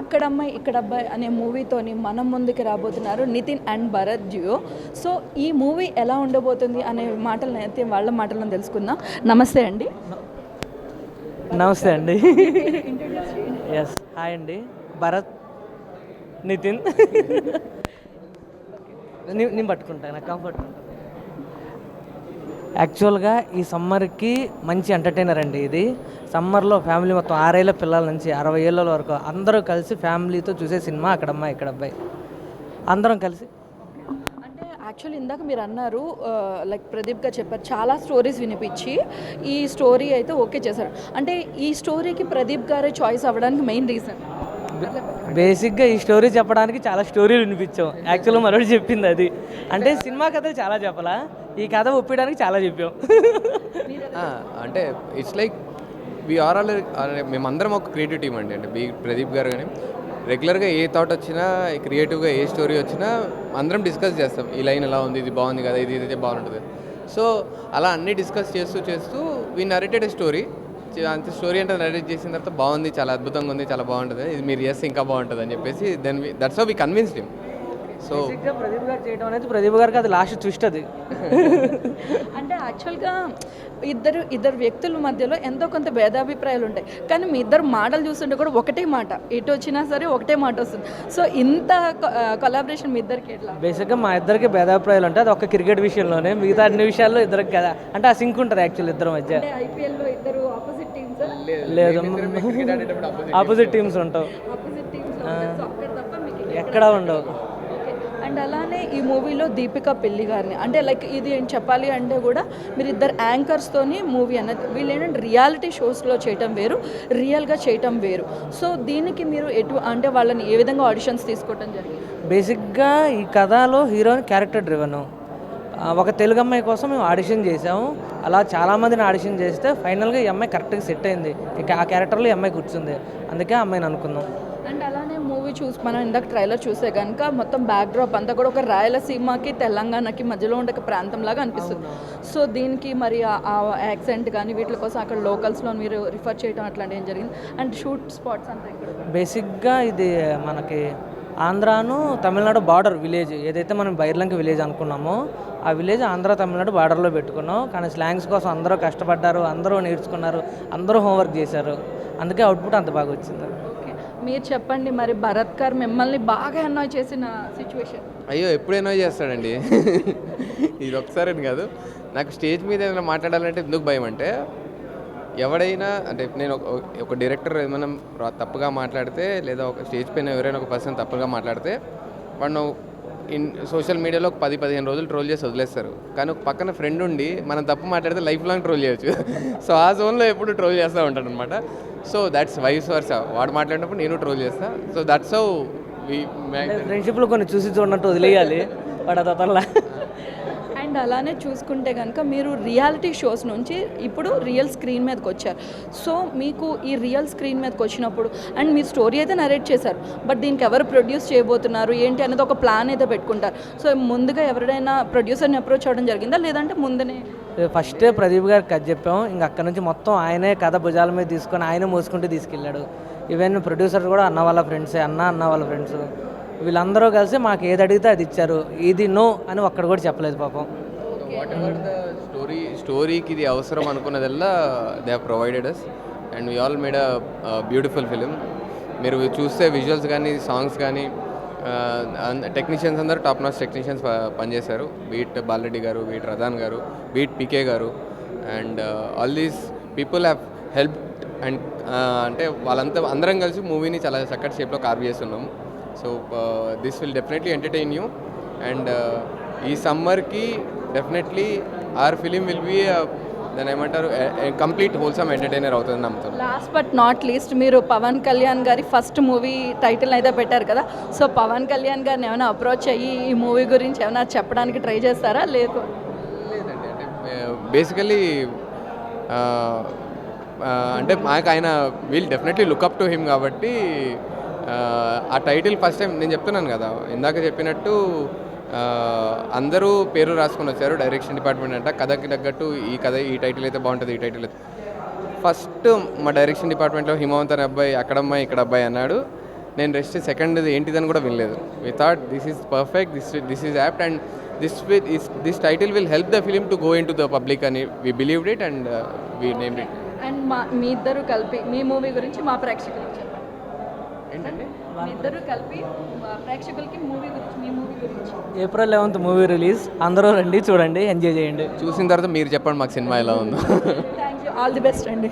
అక్కడ అమ్మాయి ఇక్కడ అబ్బాయి అనే మూవీతోని మనం ముందుకు రాబోతున్నారు నితిన్ అండ్ భరత్ జియో. సో ఈ మూవీ ఎలా ఉండబోతుంది అనే మాటలను అయితే వాళ్ళ మాటలను తెలుసుకుందాం. నమస్తే అండి. నమస్తే అండి. ఎస్ హాయ్ అండి. భరత్ నితిన్. నేను పట్టుకుంటా నాకు కంఫర్ట్ యాక్చువల్గా ఈ సమ్మర్కి మంచి ఎంటర్టైనర్ అండి ఇది. సమ్మర్లో ఫ్యామిలీ మొత్తం ఆరేళ్ళ పిల్లల నుంచి అరవై ఏళ్ళ వరకు అందరూ కలిసి ఫ్యామిలీతో చూసే సినిమా అక్కడమ్మ ఇక్కడ అబ్బాయి. అందరం కలిసి. అంటే యాక్చువల్లీ ఇందాక మీరు అన్నారు లైక్ ప్రదీప్ గారు చెప్పారు చాలా స్టోరీస్ వినిపించి ఈ స్టోరీ అయితే ఓకే చేశారు. అంటే ఈ స్టోరీకి ప్రదీప్ గారే చాయిస్ అవ్వడానికి మెయిన్ రీజన్ బేసిక్గా ఈ స్టోరీ చెప్పడానికి చాలా స్టోరీలు వినిపించాం. యాక్చువల్గా మరొకటి చెప్పింది అది. అంటే సినిమా కథలు చాలా చెప్పాలా? ఈ కథ ఒప్పించడానికి చాలా చెప్పాం. అంటే it's like we are all మేమందరం ఒక క్రియేటివ్ టీం అండి. అంటే బి ప్రదీప్ గారు కానీ రెగ్యులర్గా ఏ థాట్ వచ్చినా క్రియేటివ్గా ఏ స్టోరీ వచ్చినా అందరం డిస్కస్ చేస్తాం. ఈ లైన్ ఎలా ఉంది ఇది బాగుంది కదా ఇది ఇది బాగుంటుంది. సో అలా అన్నీ డిస్కస్ చేస్తూ చేస్తూ వీ నరేటెడ్ స్టోరీ అంత స్టోరీ అంటే నరేట్ చేసిన తర్వాత బాగుంది చాలా అద్భుతంగా ఉంది చాలా బాగుంటుంది. ఇది మీరు చేస్తే ఇంకా బాగుంటుంది అని చెప్పేసి then that's we convinced him so Pradeep garu చేయడం అనేది ప్రదీప్ గారికి అది లాస్ట్ ట్విస్ట్ అది. అంటే యాక్చువల్గా ఇద్దరు ఇద్దరు వ్యక్తుల మధ్యలో ఎంతో కొంత భేదాభిప్రాయాలు ఉంటాయి. కానీ మీ ఇద్దరు మాటలు చూస్తుంటే కూడా ఒకటే మాట ఎటు వచ్చినా సరే ఒకటే మాట వస్తుంది. సో ఇంత కొలాబరేషన్ మీ ఇద్దరికి ఎట్లా? బేసిక్గా మా ఇద్దరికి భేదాభిప్రాయాలు ఉంటాయి అది ఒక క్రికెట్ విషయంలోనే మిగతా అన్ని విషయాల్లో ఇద్దరికి కదా. అంటే ఆ సింక్ ఉంటుంది యాక్చువల్ ఇద్దరి మధ్య. ఐపీఎల్లో ఇద్దరు ఆపోజిట్ టీమ్స్ లేదు ఆపోజిట్ టీమ్స్ ఉంటావు ఆపోజిట్ టీమ్స్ అక్కడ తప్ప మీకు ఎక్కడ ఉండవు. అండ్ అలానే ఈ మూవీలో దీపిక పెళ్ళి గారిని. అంటే లైక్ ఇది ఏం చెప్పాలి అంటే కూడా మీరు ఇద్దరు యాంకర్స్తోని మూవీ అన్నది వీళ్ళు ఏంటంటే రియాలిటీ షోస్లో చేయటం వేరు రియల్గా చేయటం వేరు. సో దీనికి మీరు ఎటు అంటే వాళ్ళని ఏ విధంగా ఆడిషన్స్ తీసుకోవటం జరిగింది? బేసిక్గా ఈ కథలో హీరోయిన్ క్యారెక్టర్ డ్రివన్. ఒక తెలుగు అమ్మాయి కోసం మేము ఆడిషన్ చేసాము అలా చాలామందిని ఆడిషన్ చేస్తే ఫైనల్గా ఈ అమ్మాయి కరెక్ట్గా సెట్ అయింది. ఇక ఆ క్యారెక్టర్లో ఈ అమ్మాయి కూర్చుంది. అందుకే అమ్మాయిని అనుకున్నాం. అండ్ అలానే మూవీ చూసి మనం ఇందాక ట్రైలర్ చూసే కనుక మొత్తం బ్యాక్ డ్రాప్ అంతా కూడా ఒక రాయలసీమకి తెలంగాణకి మధ్యలో ఉండే ప్రాంతం లాగా అనిపిస్తుంది. సో దీనికి మరి ఆ- యాక్సెంట్ కానీ వీటి కోసం అక్కడ లోకల్స్లో మీరు రిఫర్ చేయడం అట్లాంటివి ఏం జరిగింది? అండ్ షూట్ స్పాట్స్ అంతా ఇక్కడ బేసిక్గా ఇది మనకి ఆంధ్రాను తమిళనాడు బార్డర్ విలేజ్ ఏదైతే మనం బైర్లంక విలేజ్ అనుకున్నామో ఆ విలేజ్ ఆంధ్ర తమిళనాడు బార్డర్లో పెట్టుకున్నాం. కానీ స్లాంగ్స్ కోసం అందరూ కష్టపడ్డారు అందరూ నేర్చుకున్నారు అందరూ హోంవర్క్ చేశారు. అందుకే అవుట్పుట్ అంత బాగా వచ్చింది. మీరు చెప్పండి మరి భరత్ గారు మిమ్మల్ని బాగా ఎన్నోయ్ చేసిన సిచ్యువేషన్ అయ్యో ఎప్పుడు ఎన్నోయ్ చేస్తాడండి? ఇది ఒకసారి కాదు. నాకు స్టేజ్ మీద ఏమైనా మాట్లాడాలంటే ఎందుకు భయం అంటే ఎవడైనా అంటే నేను ఒక- డైరెక్టర్ ఏమైనా తప్పుగా మాట్లాడితే లేదా ఒక స్టేజ్ పైన ఎవరైనా ఒక పర్సన్ తప్పుగా మాట్లాడితే వాడు ఇన్ సోషల్ మీడియాలో ఒక పది పదిహేను రోజులు ట్రోల్ చేసి వదిలేస్తారు. కానీ ఒక పక్కన ఫ్రెండ్ ఉండి మనం తప్పు మాట్లాడితే లైఫ్ లాంగ్ ట్రోల్ చేయొచ్చు. సో ఆ జోన్లో ఎప్పుడు ట్రోల్ చేస్తూ ఉంటాను అనమాట సో దట్స్ వైస్ వర్స వాడు మాట్లాడినప్పుడు నేను ట్రోల్ చేస్తా. సో దట్స్ హౌ వి ఫ్రెండ్షిప్లో కొన్ని చూసి చూడనట్టు వదిలేయాలి. వాడు అది అతనిలా. అండ్ అలానే చూసుకుంటే కనుక మీరు రియాలిటీ షోస్ నుంచి ఇప్పుడు రియల్ స్క్రీన్ మీదకి వచ్చారు. సో మీకు ఈ రియల్ స్క్రీన్ మీదకి వచ్చినప్పుడు అండ్ మీరు స్టోరీ అయితే నరేట్ చేశారు బట్ దీనికి ఎవరు ప్రొడ్యూస్ చేయబోతున్నారు ఏంటి అనేది ఒక ప్లాన్ అయితే పెట్టుకుంటారు. సో ముందుగా ఎవరైనా ప్రొడ్యూసర్ని అప్రోచ్ అవ్వడం జరిగిందా? లేదంటే ముందనే? ఫస్టే ప్రదీప్ గారికి కథ చెప్పాం ఇంకా అక్కడ నుంచి మొత్తం ఆయనే కథ భుజాల మీద తీసుకొని ఆయనే మోసుకుంటూ తీసుకెళ్ళాడు. ఈవెన్ ప్రొడ్యూసర్ కూడా అన్న వాళ్ళ ఫ్రెండ్సే అన్న అన్న వాళ్ళ ఫ్రెండ్స్ వీళ్ళందరూ కలిసి మాకు ఏది అడిగితే అది ఇచ్చారు. ఇది నో అని ఒక్కడ కూడా చెప్పలేదు పాపం. వాట్ ఎవర్ ద స్టోరీ స్టోరీకి ఇది అవసరం అనుకున్నదల్లా they have provided us and we all made a beautiful film మీరు చూస్తే విజువల్స్ కానీ సాంగ్స్ కానీ టెక్నీషియన్స్ అందరూ టాప్ నాచ్ టెక్నీషియన్స్ పనిచేశారు. Be it Balareddy garu be it Rajan garu be it PK garu. And all these people have help and అంటే వాళ్ళంతా అందరం కలిసి మూవీని చాలా చక్కటి షేప్లో కార్వ్ చేస్తున్నాము so this will definitely entertain you and ఈ సమ్మర్కి definitely our film will be దాని ఏమంటారు కంప్లీట్ హోల్సమ్ ఎంటర్టైనర్ అవుతుంది నమ్ముతున్నాను లాస్ట్ బట్ నాట్ లీస్ట్ మీరు పవన్ కళ్యాణ్ గారి ఫస్ట్ మూవీ టైటిల్ అయితే పెట్టారు కదా. సో పవన్ కళ్యాణ్ గారిని ఏమైనా అప్రోచ్ అయ్యి ఈ మూవీ గురించి ఏమైనా చెప్పడానికి ట్రై చేస్తారా? లేదు. లేదండి అంటే బేసికలీ అంటే మాకు ఆయన we'll definitely look up to him కాబట్టి ఆ, టైటిల్ ఫస్ట్ టైం నేను చెప్తున్నాను కదా. ఇందాక చెప్పినట్టు అందరూ పేరు రాసుకొని వచ్చారు. డైరెక్షన్ డిపార్ట్మెంట్ అంట. కథకి తగ్గట్టు ఈ కథ ఈ టైటిల్ అయితే బాగుంటుంది ఈ టైటిల్ అయితే. ఫస్ట్ మా డైరెక్షన్ డిపార్ట్మెంట్లో హిమవంత్ అనే అబ్బాయి అక్కడ అమ్మాయి ఇక్కడ అబ్బాయి అన్నాడు. నేను రెస్ట్ సెకండ్ ఏంటిదని కూడా వినలేదు. We thought this is perfect this this is apt and this will this title will help the film to go into the public అని we believed it and we named it and మా మీ ఇద్దరు కలిపి మీ movie గురించి మా ప్రేక్షకులకు చెప్పండి. ఏంటండి? ఇద్దరు కలిపి ప్రేక్షకులకి మూవీ గురించి మీ మూవీ గురించి. April eleventh movie release. అందరూ రండి చూడండి ఎంజాయ్ చేయండి. చూసిన తర్వాత మీరు చెప్పండి మాకు సినిమా ఎలా ఉందో. Thank you all the best అండి